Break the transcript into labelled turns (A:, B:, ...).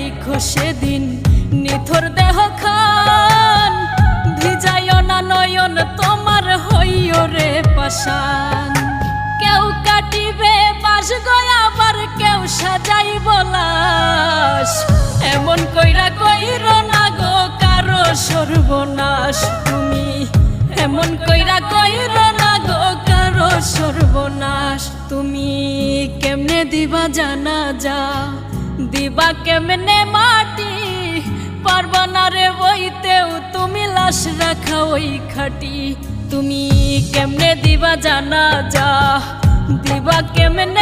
A: দেখো সেদিন নিথর দেহ খান। ভিজাইও না নয়ন, তোমার হইও রে পাশান কেউ কাটিবে বাস গয়া, আবার কেউ সাজাই বলাস। এমন কইরা কইর না গো কারও সর্বনাশ তুমি। এমন কইরা কইর না গো কারও সর্বনাশ তুমি। কেমনে দিবা জানা যা। দিবা কেমনে মাটি? পারবা না রে বইতেও, তুমি লাশ রাখা ওই খাটি। তুমি কেমনে দিবা জানা যা দিবা কেমনে